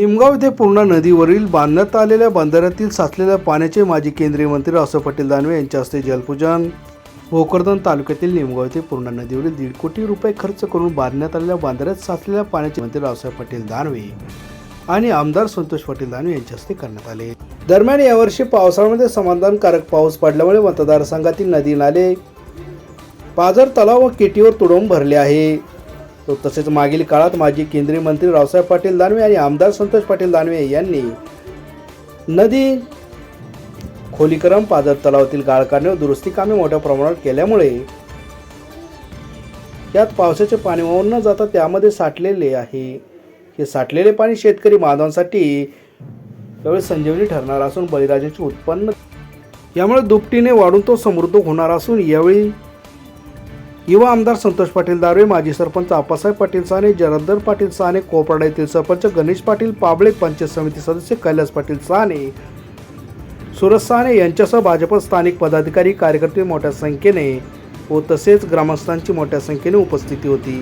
निमगाव येथे पूर्णा नदीवरील बांधण्यात आलेल्या बंधाऱ्यातील साचलेल्या पाण्याचे माजी केंद्रीय मंत्री रावसाहेब पाटील दानवे यांच्या हस्ते जलपूजन. भोकरदन तालुक्यातील निमगाव येथे पूर्णा नदीवरील दीड कोटी रुपये खर्च करून बांधण्यात आलेल्या बांधाऱ्यात साचलेल्या पाण्याचे मंत्री रावसाहेब पाटील दानवे आणि आमदार संतोष पाटील दानवे यांच्या हस्ते करण्यात आले. दरम्यान यावर्षी पावसाळ्यामध्ये समाधानकारक पाऊस पडल्यामुळे मतदारसंघातील नदी नाले पाझर तलाव व केटीवर तुडवून भरले आहे. तसेच मागील काळात माजी केंद्रीय मंत्री रावसाहेब पाटील दानवे आणि आमदार संतोष पाटील दानवे यांनी नदी खोलीकरम पाझर तलावातील गाळ काढणे व दुरुस्ती कामे मोठ्या प्रमाणात केल्यामुळे यात पावसाचे पाणी वाहून न जाता त्यामध्ये साठलेले आहे. हे साठलेले पाणी शेतकरी माधवांसाठी त्यावेळी संजीवनी ठरणार असून बळीराजाचे उत्पन्न यामुळे दुपटीने वाढून तो समृद्ध होणार असून यावेळी युवा आमदार संतोष पाटील दारवे माजी सरपंच आप्पासाहेब पाटील साने जरंदर पाटील साने कोपराडा येथील सरपंच गणेश पाटील पाबळे पंचायत समिती सदस्य कैलास पाटील साने सुरज साने यांच्यासह भाजप स्थानिक पदाधिकारी कार्यकर्ते मोठ्या संख्येने व तसेच ग्रामस्थांची मोठ्या संख्येने उपस्थिती होती.